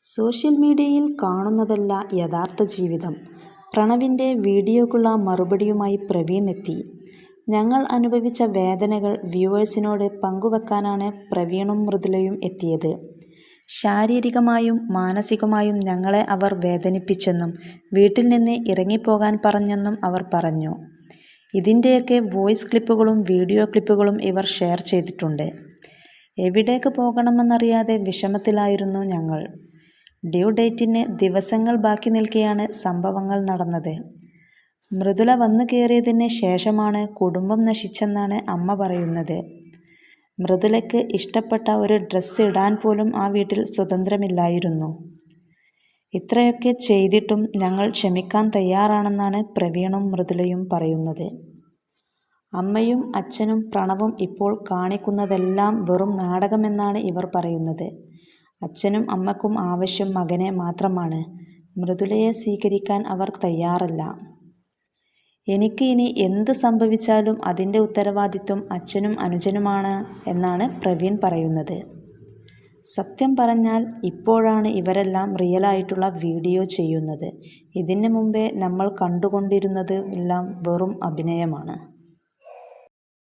Social മീഡിയയിൽ കാണുന്നതല്ല യഥാർത്ഥ ജീവിതം. പ്രണവിന്റെ വീഡിയോക്കുള്ള മറുപടിയുമായി പ്രവീൺ എത്തി. ഞങ്ങൾ അനുഭവിച്ച വേദനകൾ വ്യൂവേഴ്സിനോട് പങ്കുവെക്കാനാണ് പ്രവീണും മൃദുലയും എത്തിയത്. ശാരീരികമായും മാനസികമായും ഞങ്ങളെ അവർ വേദനിപ്പിച്ചെന്നും വീട്ടിൽ നിന്ന് ഇറങ്ങിപ്പോകാൻ പറഞ്ഞെന്നും അവർ പറഞ്ഞു. ഇതിന്റെയൊക്കെ വോയിസ് ക്ലിപ്പുകളും വീഡിയോ ക്ലിപ്പുകളും ഇവർ ഷെയർ ചെയ്തിട്ടുണ്ട്. എവിടേക്ക് പോകണമെന്നറിയാതെ വിഷമത്തിലായിരുന്നു ഞങ്ങൾ. ഡ്യൂ ഡേറ്റിന് ദിവസങ്ങൾ ബാക്കി നിൽക്കെയാണ് സംഭവങ്ങൾ നടന്നത്. മൃദുല വന്നു കയറിയതിന് ശേഷമാണ് കുടുംബം നശിച്ചെന്നാണ് അമ്മ പറയുന്നത്. മൃദുലയ്ക്ക് ഇഷ്ടപ്പെട്ട ഒരു ഡ്രസ്സ് ഇടാൻ പോലും ആ വീട്ടിൽ സ്വതന്ത്രമില്ലായിരുന്നു. ഇത്രയൊക്കെ ചെയ്തിട്ടും ഞങ്ങൾ ക്ഷമിക്കാൻ തയ്യാറാണെന്നാണ് പ്രവീണും മൃദുലയും പറയുന്നത്. അമ്മയും അച്ഛനും പ്രണവും ഇപ്പോൾ കാണിക്കുന്നതെല്ലാം വെറും നാടകമെന്നാണ് ഇവർ പറയുന്നത്. അച്ഛനും അമ്മക്കും ആവശ്യം മകനെ മാത്രമാണ്. മൃദുലയെ സ്വീകരിക്കാൻ അവർ തയ്യാറല്ല. എനിക്ക് ഇനി എന്ത് സംഭവിച്ചാലും അതിന്റെ ഉത്തരവാദിത്വം അച്ഛനും അനുജനുമാണ് എന്നാണ് പ്രവീൺ പറയുന്നത്. സത്യം പറഞ്ഞാൽ ഇപ്പോഴാണ് ഇവരെല്ലാം റിയലായിട്ടുള്ള വീഡിയോ ചെയ്യുന്നത്. ഇതിന് മുമ്പേ നമ്മൾ കണ്ടുകൊണ്ടിരുന്നത് എല്ലാം വെറും അഭിനയമാണ്.